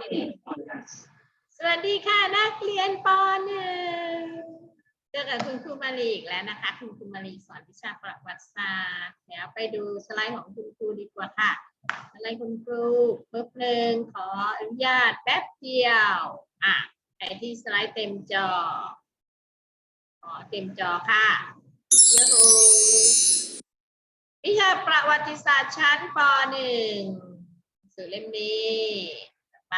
สวัสดีค่ะนักเรียนปหนึ่งเจอกับคุณครูมาลีอีกแล้วนะคะ คุณครูมาลีสอนวิชาประวัติศาสตร์ เดี๋ยวไปดูสไลด์ของคุณครูดีกว่าค่ะสไลด์คุณครูเพิ่มหนึ่งขออนุญาตแป๊บเดียวอะไปที่สไลด์เต็มจอขอเต็มจอค่ะยโฮวิชาประวัติศาสตร์ชั้นปหนึ่งหนังสื่อเล่มนี้ ไป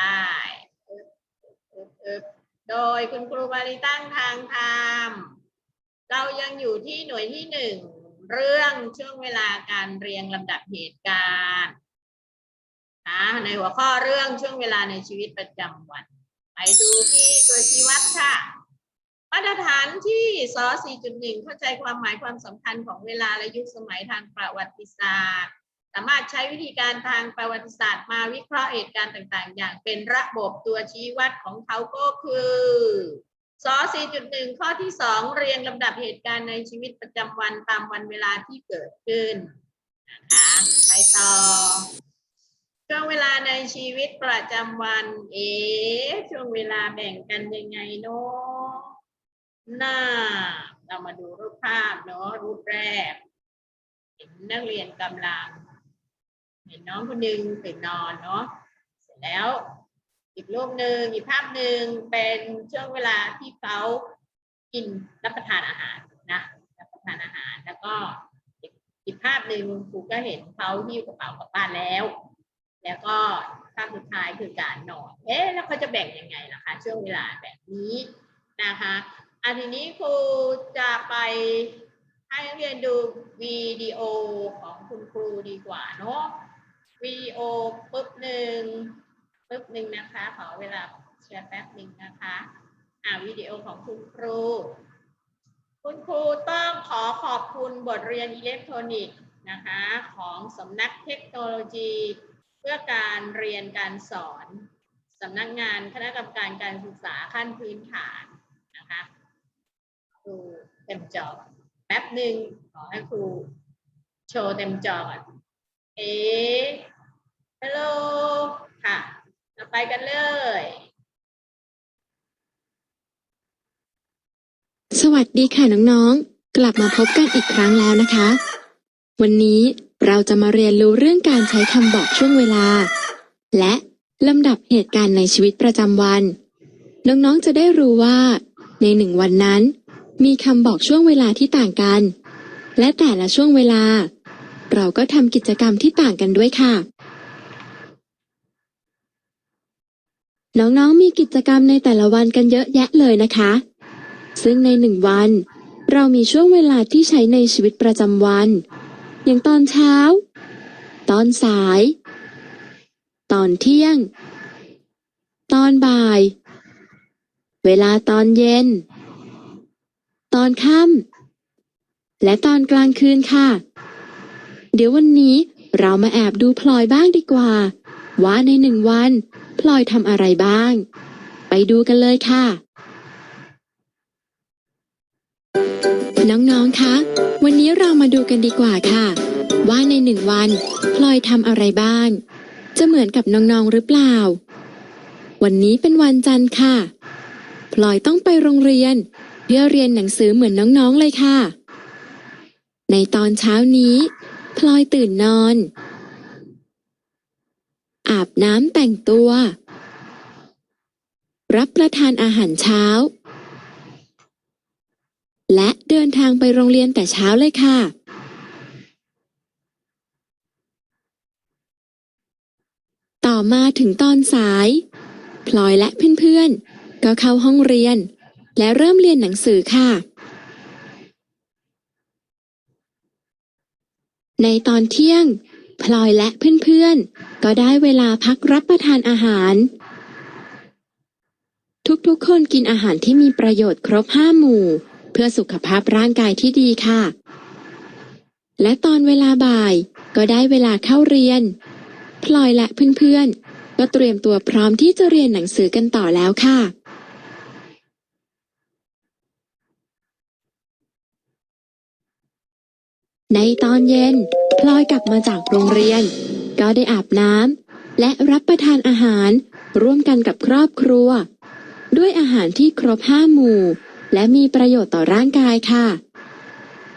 อึบอึบโดยคุณครูบาริตั้งทางธรรมเรายังอยู่ที่หน่วยที่หนึ่งเรื่องช่วงเวลาการเรียงลำดับเหตุการณ์นะในหัวข้อเรื่องช่วงเวลาในชีวิตประจำวัน ไปดูที่ตัวชี้วัดค่ะมาตรฐานที่ส 4.1 เข้าใจความหมายความสำคัญของเวลาและยุคสมัยทางประวัติศาสตร์ สามารถใช้วิธีการทางประวัติศาสตร์มาวิเคราะห์เหตุการณ์ต่าง ๆ อย่างเป็นระบบตัวชี้วัดของเขาก็คือส4.1 ข้อที่ 2 เรียงลำดับเหตุการณ์ในชีวิตประจำวันตามวันเวลาที่เกิดขึ้นนะคะไปต่อ ช่วงเวลาในชีวิตประจำวัน เอ๊ช่วงเวลาแบ่งกันยังไงเนาะน่าเรามาดูรูปภาพเนาะรูปแรกเห็นนักเรียนกำลัง เห็นน้องคนหนึ่งตื่นนอนเนาะเสร็จแล้ว อีกรูปหนึ่งอีกภาพหนึ่งเป็นช่วงเวลาที่เขากินรับประทานอาหารนะรับประทานอาหารแล้วก็อีกอีกภาพหนึ่งครูก็เห็นเขาหิ้วกระเป๋ากลับบ้านแล้ว แล้วก็ภาพสุดท้ายคือการนอนเอ๊ะแล้วเขาจะแบ่งยังไงล่ะคะช่วงเวลาแบบนี้นะคะอันทีนี้ครูจะไปให้นักเรียนดูวิดีโอของคุณครูดีกว่าเนาะ วิดีโอปุ๊บหนึ่งปุ๊บหนึ่งนะคะ ขอเวลาแชร์แป๊บหนึ่งนะคะ อ่าวิดีโอของคุณครู คุณครูต้องขอขอบคุณบทเรียนอิเล็กทรอนิกส์นะคะ ของสำนักเทคโนโลยีเพื่อการเรียนการสอนสำนักงานคณะกรรมการการศึกษาขั้นพื้นฐานนะคะดูเต็มจอแป๊บหนึ่งขอให้ครูโชว์เต็มจอก่อน เอ๊ะฮัลโหลค่ะเราไปกันเลย สวัสดีค่ะน้องๆ กลับมาพบกันอีกครั้งแล้วนะคะ วันนี้เราจะมาเรียนรู้เรื่องการใช้คำบอกช่วงเวลา และลำดับเหตุการณ์ในชีวิตประจำวัน น้องๆ จะได้รู้ว่า ในหนึ่งวันนั้น มีคำบอกช่วงเวลาที่ต่างกัน และแต่ละช่วงเวลา เราก็ทำกิจกรรมที่ต่างกันด้วยค่ะ น้องๆมีกิจกรรมในแต่ละวันกันเยอะแยะเลยนะคะ ซึ่งในหนึ่งวัน เรามีช่วงเวลาที่ใช้ในชีวิตประจำวัน อย่างตอนเช้า ตอนสาย ตอนเที่ยง ตอนบ่าย เวลาตอนเย็น ตอนค่ำและตอนกลางคืนค่ะ เดี๋ยววันนี้เรามาแอบดูพลอยบ้างดีกว่า ว่าในหนึ่งวัน พลอยทำอะไรบ้าง ไปดูกันเลยค่ะ น้องๆคะ วันนี้เรามาดูกันดีกว่าค่ะ ว่าในหนึ่งวัน พลอยทำอะไรบ้าง จะเหมือนกับน้องๆหรือเปล่า วันนี้เป็นวันจันทร์ค่ะ พลอยต้องไปโรงเรียนเพื่อเรียนหนังสือเหมือนน้องๆเลยค่ะ ในตอนเช้านี้ พลอยตื่นนอน อาบน้ำแต่งตัว รับประทานอาหารเช้า และเดินทางไปโรงเรียนแต่เช้าเลยค่ะ ต่อมาถึงตอนสาย พลอยและเพื่อนๆ ก็เข้าห้องเรียน และเริ่มเรียนหนังสือค่ะ ในตอนเที่ยง พลอยและเพื่อนๆ ก็ได้เวลาพักรับประทานอาหาร ทุกๆ คนกินอาหารที่มีประโยชน์ครบห้าหมู่ เพื่อสุขภาพร่างกายที่ดีค่ะ และตอนเวลาบ่ายก็ได้เวลาเข้าเรียน พลอยและเพื่อนๆ ก็เตรียมตัวพร้อมที่จะเรียนหนังสือกันต่อแล้วค่ะ ในตอนเย็น พลอยกลับมาจากโรงเรียน ก็ได้อาบน้ำและรับประทานอาหาร ร่วมกันกับครอบครัว ด้วยอาหารที่ครบห้าหมู่ และมีประโยชน์ต่อร่างกายค่ะ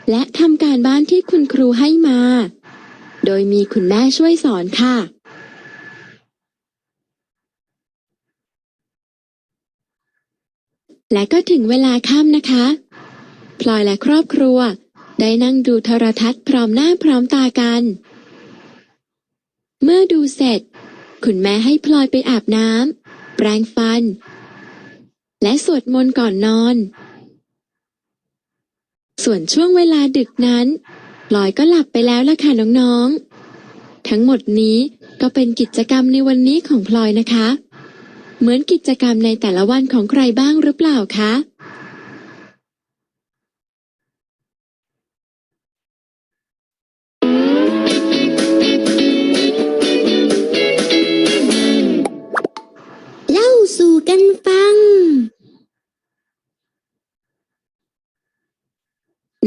และทำการบ้านที่คุณครูให้มา โดยมีคุณแม่ช่วยสอนค่ะและก็ถึงเวลาค่ำนะคะ พลอยและครอบครัว ได้นั่งดูโทรทัศน์พร้อมหน้าพร้อมตากัน เมื่อดูเสร็จ คุณแม่ให้พลอยไปอาบน้ำแปรงฟัน และสวดมนต์ก่อนนอน ส่วนช่วงเวลาดึกนั้นพลอยก็หลับไปแล้วล่ะค่ะน้องๆ ทั้งหมดนี้ก็เป็นกิจกรรมในวันนี้ของพลอยนะคะ เหมือนกิจกรรมในแต่ละวันของใครบ้างหรือเปล่าคะ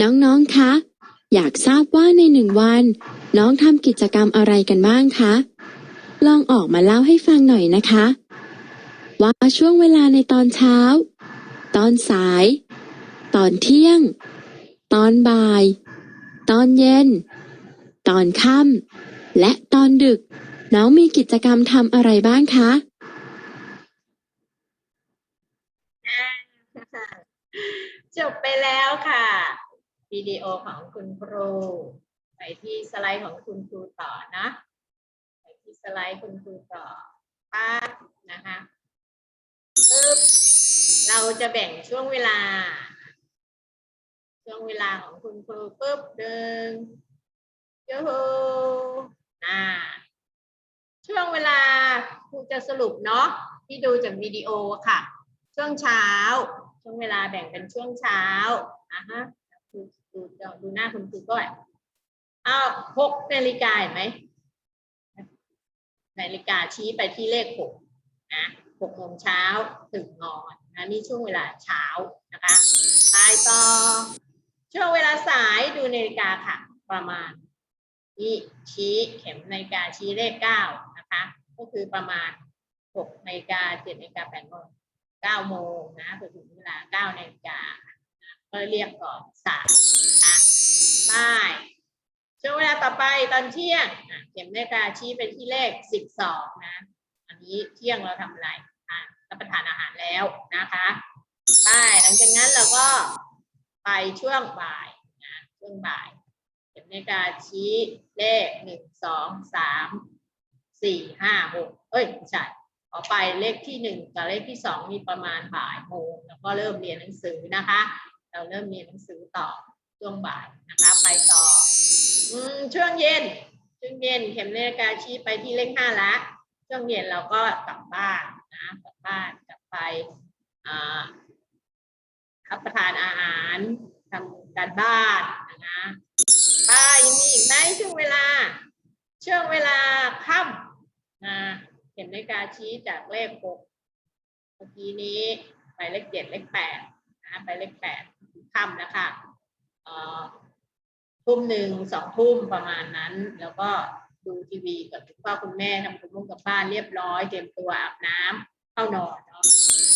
น้องๆ คะ อยากทราบว่าในหนึ่งวัน น้องทำกิจกรรมอะไรกันบ้างคะ ลองออกมาเล่าให้ฟังหน่อยนะคะ ว่าช่วงเวลาในตอนเช้า ตอนสาย ตอนเที่ยง ตอนบ่าย ตอนเย็น ตอนค่ำและตอนดึก น้องมีกิจกรรมทำอะไรบ้างคะจบไปแล้วค่ะ วิดีโอของคุณครู ไปที่สไลด์ของคุณครูต่อนะ ไปที่สไลด์คุณครูต่อปั๊บนะคะปึ๊บเราจะแบ่งช่วงเวลา ช่วงเวลาของคุณครูปึ๊บหนึ่งยูฮูอ่าช่วงเวลาครูจะสรุปเนาะที่ดูจากวิดีโอค่ะ ช่วงเช้า ช่วงเวลาแบ่งเป็นช่วงเช้าอะฮะ ดูดูหน้าคุณครูก่อนอ้าวหกนาฬิกาเห็นไหมนาฬิกาชี้ไปที่เลขหกนะหกโมงเช้าถึงนอนนะนี่ช่วงเวลาเช้านะคะไปต่อช่วงเวลาสายดูนาฬิกาค่ะ ประมาณนี่ชี้เข็มนาฬิกาชี้เลขเก้านะคะ ก็คือประมาณหกนาฬิกาเจ็ดนาฬิกาแปดโมงเก้าโมงนะจถึงเวลาเก้านาฬิกานะ ก็เรียกก่อนสายนะคะไปช่วงเวลาต่อไปตอนเที่ยงเข็มนาฬิกาชี้ไปที่เลขสิบสองนะ อันนี้เที่ยงเราทำอะไรรับประทานอาหารแล้วนะคะไปหลังจากนั้นเราก็ไปช่วงบ่ายนะช่วงบ่ายเข็มนาฬิกาชี้เลขหนึ่งสองสามสี่ห้าหกเอ้ยไม่ใช่ขอไปเลขที่หนึ่งกับเลขที่สองมีประมาณบ่ายโมงแล้วก็เริ่มเรียนหนังสือนะคะ เราเริ่มเรียนหนังสือต่อช่วงบ่ายนะคะไปต่ออช่วงเย็นช่วงเย็นเข็มนาฬิกาชี้ไปที่เลขห้าละช่วงเย็นเราก็กลับบ้านนะกลับบ้านกลับไปรับประทานอาหารทำการบ้านนะคะป้ายังมีอีกไหมช่วงเวลา ช่วงเวลาค่ำนะเข็มนาฬิกาชี้จากเลขหกเมื่อกี้นี้ไปเลขเจ็ดเลขแปดนะไปเลขแปด ค่ำนะคะเอ่อทุ่มหนึ่งสองทุ่มประมาณนั้น แล้วก็ดูทีวีกับคุณพ่อคุณแม่ทำคุณมุ่งกับบ้านเรียบร้อยเตรียมตัวอาบน้ำเข้านอนเนาะ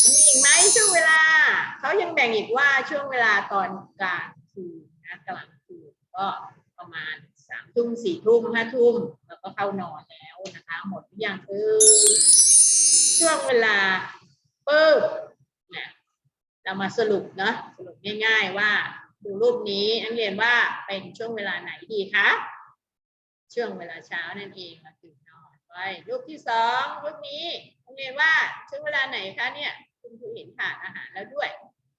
มีอีกไหมช่วงเวลาเขายังแบ่งอีกว่าช่วงเวลาตอนกลางคืนนะกลางคืนก็ประมาณสามทุ่มสี่ทุ่มห้าทุ่มแล้วก็เข้านอนแล้วนะคะ หมดหรือยังเอ่ยช่วงเวลาปึ๊บ เรามาสรุปเนาะสรุปง่าย ๆ ว่าดูรูปนี้นักเรียนว่าเป็นช่วงเวลาไหนดีคะช่วงเวลาเช้านั่นเองมาตื่นนอนไปรูปที่สองรูปนี้นักเรียนว่าช่วงเวลาไหนคะเนี่ยคุณครูเห็นผ่านอาหารแล้วด้วย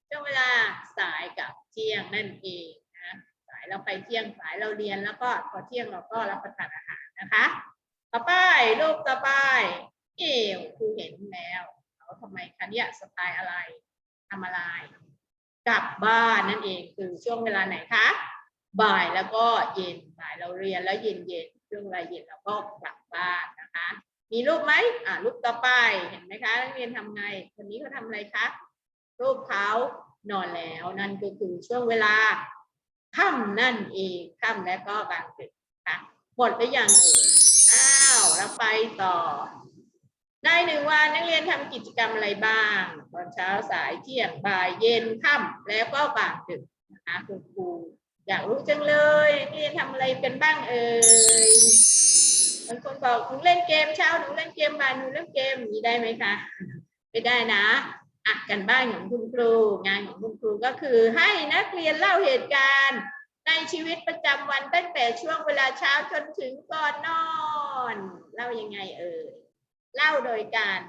ช่วงเวลาสายกับเที่ยงนั่นเองนะสายเราไปเที่ยงสายเราเรียนแล้วก็พอเที่ยงเราก็รับประทานอาหารนะคะ ต่อไปรูปต่อไปเอวครูเห็นแล้วเขาทำไมคะเนี่ยสไตล์อะไร ทำอะไร กลับบ้านนั่นเองคือช่วงเวลาไหนคะ บ่ายแล้วก็เย็นบ่ายเราเรียนแล้วเย็นเย็นช่วงเวลาเย็นเราก็กลับบ้านนะคะ มีรูปไหมอ่ารูปต่อไปเห็นไหมคะนักเรียนทำไงคนนี้เขาทำอะไรคะรูปเขานอนแล้วนั่นก็คือช่วงเวลาค่ำนั่นเองค่ำและก็กลางดึกค่ะหมดหรือยังเอ่ยอ้าวแล้วไปต่อ ในหนึ่งวันนักเรียนทำกิจกรรมอะไรบ้าง ตอนเช้าสายเที่ยงบ่ายเย็นค่ำแล้วก็กลางดึกนะคะคุณครูอยากรู้จังเลยนักเรียนทำอะไรกันบ้างเอ่ยบางคนบอกหนูเล่นเกมเช้าหนูเล่นเกมบ่ายหนูเล่นเกมมีได้ไหมคะไม่ได้นะอะกันบ้านของคุณครูงานของคุณครูก็คือให้นักเรียนเล่าเหตุการณ์ ในชีวิตประจำวันตั้งแต่ช่วงเวลาเช้าจนถึงก่อนนอนเล่ายังไงเอ่ย เล่าโดยการ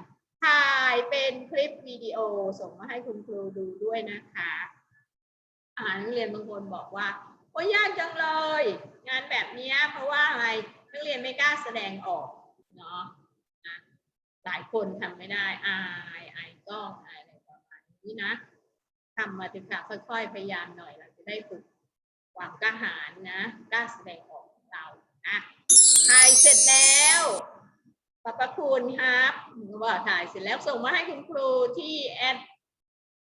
ถ่ายเป็นคลิปวิดีโอส่งมาให้คุณครูดูด้วยนะคะอ่านักเรียนบางคนบอกว่าโอ้ยยากจังเลย งานแบบนี้เพราะว่าอะไรนักเรียนไม่กล้าแสดงออกเนาะหลายคนทำไม่ได้อายอายกล้องอายอะไรประมาณนี้นะทำมาถึงค่ะค่อยๆพยายามหน่อยเราจะได้ฝึกความกล้าหาญนะกล้าแสดงออกของเรานะถ่ายเสร็จแล้ว ขอบพระคุณครับว่าถ่ายเสร็จแล้วส่งมาให้คุณครูที่แอด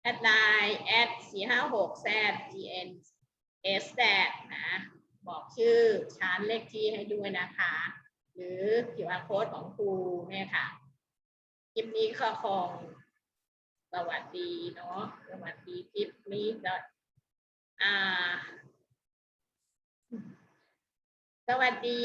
แอดไลน์แอดสี่ห้าหกแซด gn s แดนะบอกชื่อชั้นเลขที่ให้ด้วยนะคะ หรือ QR code ของครูเนี่ยค่ะคลิปนี้ก็คงสวัสดีเนาะสวัสดีคลิปนี้ก็อ่า สวัสดี